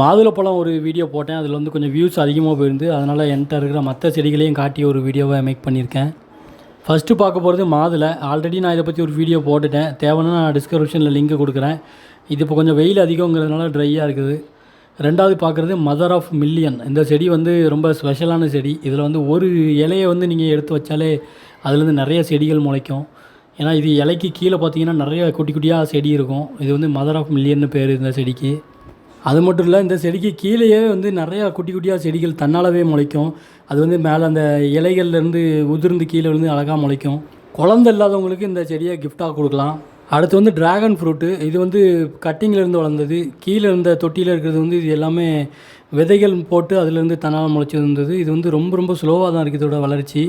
மாதுளப்பழம் ஒரு வீடியோ போட்டேன். அதில் வந்து கொஞ்சம் வியூஸ் அதிகமாக போயிருந்து அதனால் என்கிட்ட இருக்கிற மற்ற செடிகளையும் காட்டி ஒரு வீடியோவை மேக் பண்ணியிருக்கேன். ஃபஸ்ட்டு பார்க்க போகிறது மாதுளை. ஆல்ரெடி நான் இதை பற்றி ஒரு வீடியோ போட்டுட்டேன். தேவைன்னா நான் டிஸ்கிரிப்ஷனில் லிங்க் கொடுக்குறேன். இது இப்போ கொஞ்சம் வெயில் அதிகங்கிறதுனால ட்ரையாக இருக்குது. ரெண்டாவது பார்க்குறது மதர் ஆஃப் மில்லியன் இந்த செடி வந்து ரொம்ப ஸ்பெஷலான செடி. இதில் வந்து ஒரு இலையை வந்து நீங்கள் எடுத்து வச்சாலே அதுலேருந்து நிறைய செடிகள் முளைக்கும். ஏன்னா இது இலைக்கு கீழே பார்த்தீங்கன்னா நிறைய குட்டி குட்டியாக செடி இருக்கும். இது வந்து மதர் ஆஃப் மில்லியன்னு பேர் இந்த செடிக்கு. அது மட்டும் இல்லை இந்த செடிக்கு கீழேயே வந்து நிறையா குட்டி குட்டியாக செடிகள் தன்னாலவே முளைக்கும். அது வந்து மேலே அந்த இலைகள்லேருந்து உதிர்ந்து கீழே விழுந்து அழகாக முளைக்கும். குழந்தை இல்லாதவங்களுக்கு இந்த செடியை கிஃப்டாக கொடுக்கலாம். அடுத்து வந்து டிராகன் ஃப்ரூட்டு இது வந்து கட்டிங்கில் வளர்ந்தது. கீழே இருந்த தொட்டியில் இருக்கிறது வந்து இது எல்லாமே விதைகள் போட்டு அதுலேருந்து தன்னால் முளைச்சி இருந்தது இது வந்து ரொம்ப ரொம்ப ஸ்லோவாக தான் இருக்குது இதோட வளர்ச்சி.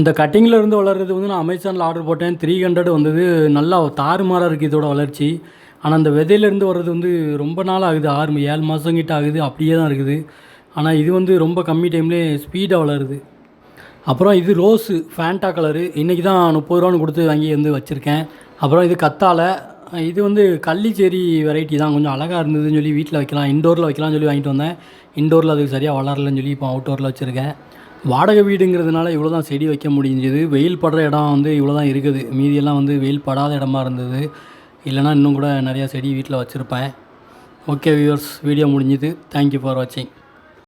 இந்த கட்டிங்கில் இருந்து வளர்கிறது வந்து நான் அமேசானில் ஆர்டர் போட்டேன். த்ரீ ஹண்ட்ரட் வந்தது. நல்லா தாறுமாறாக இருக்குது இதோட வளர்ச்சி. ஆனால் அந்த விதையிலேருந்து வர்றது வந்து ரொம்ப நாள் ஆகுது. ஆறு ஏழு மாதம் கிட்ட ஆகுது. அப்படியே தான் இருக்குது. ஆனால் இது வந்து ரொம்ப கம்மி டைம்லேயே ஸ்பீடாக வளருது. அப்புறம் இது ரோஸு ஃபேண்டா கலரு. இன்றைக்கி தான் முப்பது ரூபான்னு கொடுத்து வாங்கி வந்து வச்சுருக்கேன். அப்புறம் இது கத்தாழை. இது வந்து கள்ளிச்சேரி வெரைட்டி தான். கொஞ்சம் அழகாக இருந்ததுன்னு சொல்லி வீட்டில் வைக்கலாம் இண்டோரில் வைக்கலாம்னு சொல்லி வாங்கிட்டு வந்தேன். இண்டோரில் அது சரியாக வளரலன்னு சொல்லி இப்போ அவுட்டோரில் வச்சுருக்கேன். வாடகை வீடுங்கிறதுனால இவ்வளோ தான் செடி வைக்க முடிஞ்சது. வெயில் படுற இடம் வந்து இவ்வளோ தான் இருக்குது. மீதியெல்லாம் வந்து வெயில் படாத இடமா இருந்தது. இல்லைனா இன்னும் கூட நிறையா செடி வீட்டில் வச்சுருப்பேன். ஓகே வியூவர்ஸ் வீடியோ முடிஞ்சுது. தேங்க்யூ ஃபார் வாட்சிங்